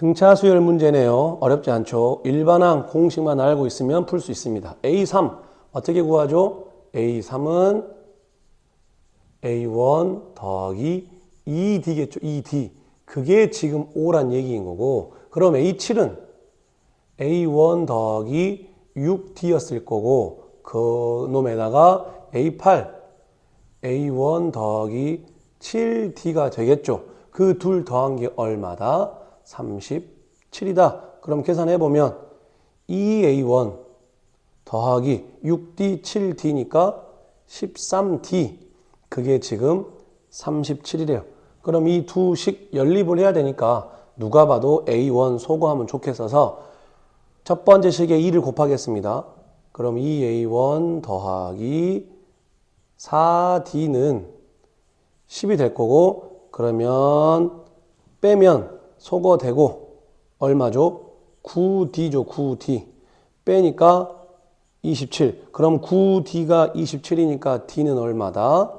등차 수열 문제네요. 어렵지 않죠. 일반항 공식만 알고 있으면 풀 수 있습니다. A3 어떻게 구하죠? A3은 A1 더하기 2D겠죠. 2D. 그게 지금 5란 얘기인 거고 그럼 A7은 A1 더하기 6D였을 거고 그 놈에다가 A8 A1 더하기 7D가 되겠죠. 그 둘 더한 게 얼마다? 37이다. 그럼 계산해 보면 2A1 더하기 6D 7D니까 13D. 그게 지금 37이래요. 그럼 이 두 식 연립을 해야 되니까 누가 봐도 A1 소거하면 좋겠어서 첫 번째 식에 2를 곱하겠습니다. 그럼 2A1 더하기 4D는 10이 될 거고 그러면 빼면 소거되고 얼마죠? 9D죠 9D 빼니까 27 그럼 9D가 27이니까 D는 얼마다?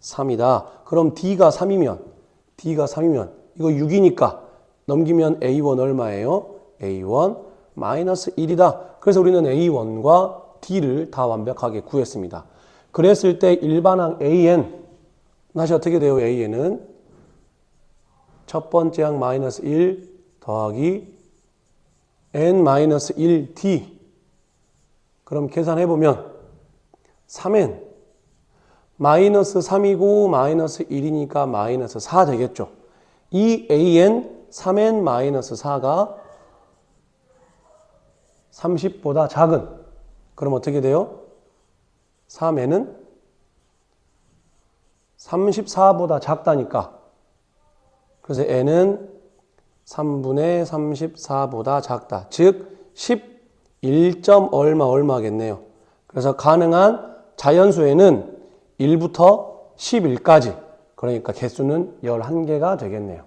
3이다 그럼 D가 3이면 D가 3이면 이거 6이니까 넘기면 A1 얼마예요? A1 마이너스 1이다 그래서 우리는 A1과 D를 다 완벽하게 구했습니다 그랬을 때 일반항 AN 다시 어떻게 돼요 AN은 첫 번째 항 마이너스 1 더하기 n 마이너스 1d 그럼 계산해 보면 3n 마이너스 3이고 마이너스 1이니까 마이너스 4 되겠죠. 이 an 3n 마이너스 4가 30보다 작은 그럼 어떻게 돼요? 3n은 34보다 작다니까 그래서 n은 3분의 34보다 작다. 즉, 11점 얼마 얼마겠네요. 그래서 가능한 자연수에는 1부터 11까지. 그러니까 개수는 11개가 되겠네요.